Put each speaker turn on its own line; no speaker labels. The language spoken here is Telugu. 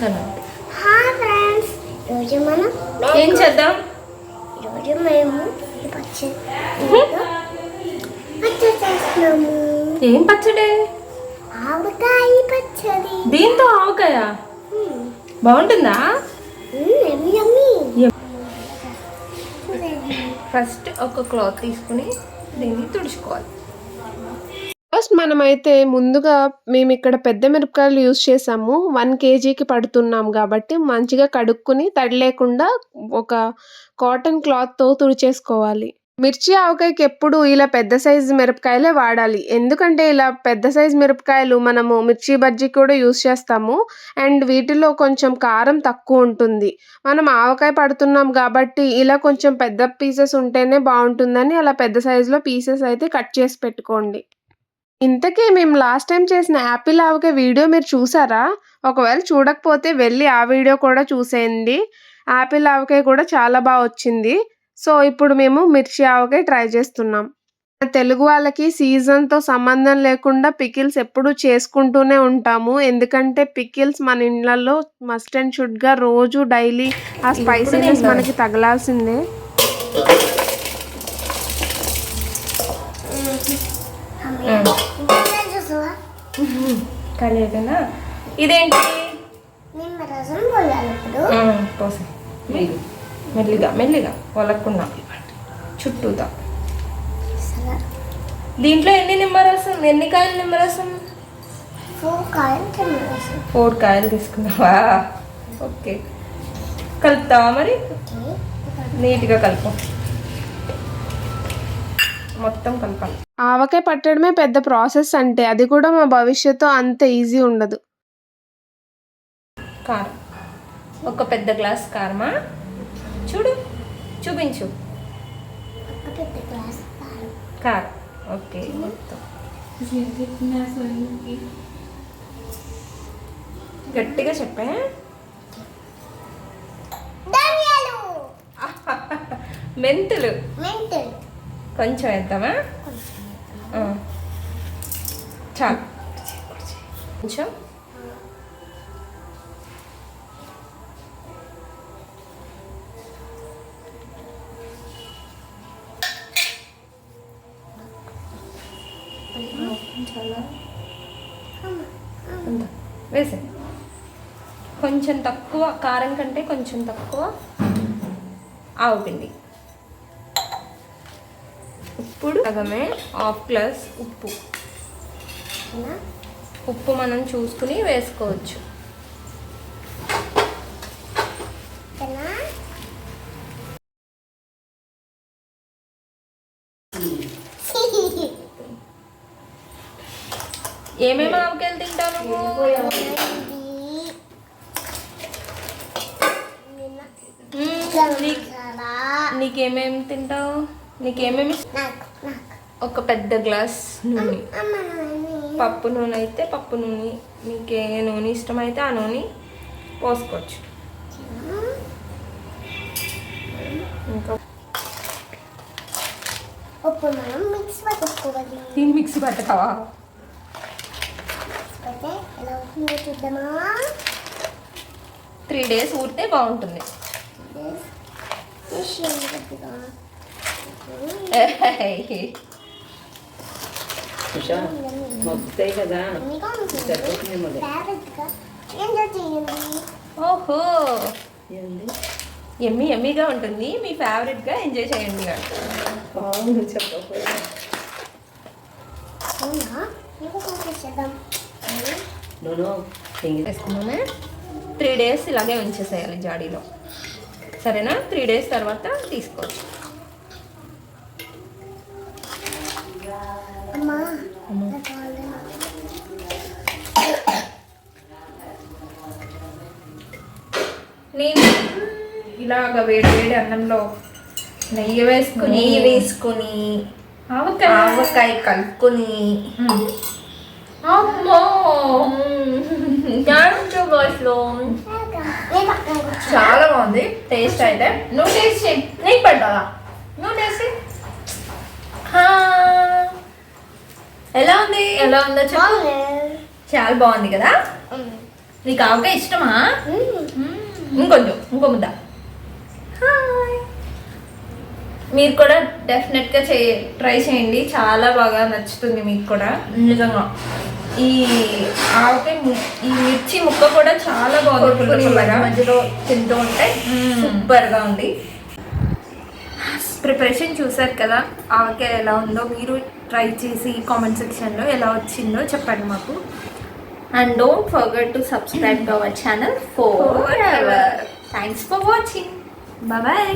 ఫ్రెండ్స్ అన్న
హాయ్ ఫ్రెండ్స్ ఈరోజు మనం
ఏం చేద్దాం?
ఈరోజు మేము చేస్తున్నాము.
ఏం పచ్చడి?
ఆవకాయ పచ్చడి.
దీంతో ఆవకాయ. బాగుంటుందా? ఫస్ట్ ఒక క్లాత్ తీసుకుని దీన్ని తుడుచుకోవాలి.
ఫస్ట్ మనమైతే ముందుగా మేము ఇక్కడ పెద్ద మిరపకాయలు యూజ్ చేసాము. వన్ కేజీకి పడుతున్నాం కాబట్టి మంచిగా కడుక్కుని తడి లేకుండా ఒక కాటన్ క్లాత్తో తుడిచేసుకోవాలి. మిర్చి ఆవకాయకి ఎప్పుడు ఇలా పెద్ద సైజు మిరపకాయలే వాడాలి. ఎందుకంటే ఇలా పెద్ద సైజు మిరపకాయలు మనము మిర్చి బజ్జీ కూడా యూజ్ చేస్తాము. అండ్ వీటిలో కొంచెం కారం తక్కువ ఉంటుంది. మనం ఆవకాయ పడుతున్నాం కాబట్టి ఇలా కొంచెం పెద్ద పీసెస్ ఉంటేనే బాగుంటుందని అలా పెద్ద సైజులో పీసెస్ అయితే కట్ చేసి పెట్టుకోండి. ఇంతకీ మేము లాస్ట్ టైం చేసిన యాపిల్ ఆవకాయ వీడియో మీరు చూసారా? ఒకవేళ చూడకపోతే వెళ్ళి ఆ వీడియో కూడా చూసేయండి. యాపిల్ ఆవకాయ కూడా చాలా బాగా వచ్చింది. సో ఇప్పుడు మేము మిర్చి ఆవకాయ ట్రై చేస్తున్నాం. తెలుగు వాళ్ళకి సీజన్తో సంబంధం లేకుండా పికిల్స్ ఎప్పుడూ చేసుకుంటూనే ఉంటాము. ఎందుకంటే పికిల్స్ మన ఇళ్ళల్లో మస్ట్ అండ్ షుడ్గా రోజు డైలీ ఆ స్పైసీనెస్ మనకి తగలాల్సిందే.
చూసావా
కలియటనా ఇదేంటి?
నిమ్మ రసం పోయాలి ఇప్పుడు.
పోసే. మెల్లిగా మెల్లిగా వలకుండా చుట్టూతా. దీంట్లో ఎన్ని నిమ్మరసం ఎన్ని కాయలు నిమ్మరసం
ఫోర్ కాయలు
తీసుకున్నావా? ఓకే. కలుపుతావా మరి? నీట్గా కలుపు. మొత్తం కలపాలి.
ఆవకాయ పట్టడమే పెద్ద ప్రాసెస్ అంటే అది కూడా మా భవిష్యత్తు అంత ఈజీ ఉండదు.
కారం. ఒక పెద్ద గ్లాస్ కారమా? చూడు చూపించు.
ఒక పెద్ద గ్లాస్ కారం.
కారం. ఓకే మొత్తం. గట్టిగా చెప్పే. మెంతులు. కొంచెం వేద్దామా. చాలు. కొంచెం. చాలా వేసే. కొంచెం తక్కువ కారం కంటే కొంచెం తక్కువ ఆవు పిండి. ఇప్పుడు సగమే హాఫ్ గ్లాస్ ఉప్పు? ఉప్పు మనం చూసుకుని వేసుకోవచ్చు? ఏమేమి ఆవకాయలు తింటావు నువ్వు. నీకేమేమి తింటావు నీకేమేమి? ఒక పెద్ద గ్లాస్ నూనె. పప్పు నూనె అయితే పప్పు నూనె. నీకు ఏ నూనె ఇష్టమైతే ఆ నూనె పోసుకోవచ్చు. ఇంకా
మిక్స్
దీన్ని మిక్సీ పట్టకావా? త్రీ డేస్ ఊరితే బాగుంటుంది.
ఉషా కదా
ఓహో ఎమ్మి ఎమ్మిగా ఉంటుంది. మీ ఫేవరెట్గా ఎంజాయ్ చేయండి
బాగుంది చెప్పకపోయినా.
వేసుకున్నామే త్రీ డేస్ ఇలాగే ఉంచేసేయాలి జాడీలో. సరేనా? త్రీ డేస్ తర్వాత తీసుకోవచ్చు
అమ్మా
అమ్మ.
నాకు కావాలి.
నేను ఇలాగ వేడి వేడి అన్నంలో నెయ్యి వేసుకుని నెయ్యి వేసుకుని ఆవకాయ. ఆవకాయ కలుపుకొని. అమ్మో!
కూర్చో.
చాలా బాగుంది. టేస్ట్ అయితే. నువ్వు టేస్ట్ చేయి. నీకు పెట్టాలా నువ్వు టేస్ట్ చేయి. హా. ఎలా ఉంది ఎలా ఉందో చెప్పు. చాలా బాగుంది కదా. నీకు ఆవకాయ ఇష్టమా. ఇంకొంచెం ఇంకో ముద్ద. మీరు కూడా డెఫినెట్గా చే ట్రై చేయండి. చాలా బాగా నచ్చుతుంది మీకు కూడా. నిజంగా. ఈ ఆవకాయ ఈ మిర్చి ముక్క కూడా చాలా పుల్లగా మధ్యలో తింటూ ఉంటే సూపర్గా ఉంది. ప్రిపరేషన్ చూసారు కదా ఆవకాయ ఎలా ఉందో మీరు ట్రై చేసి కామెంట్ సెక్షన్లో ఎలా వచ్చిందో చెప్పండి మాకు. And don't forget to subscribe our channel forever thanks for watching bye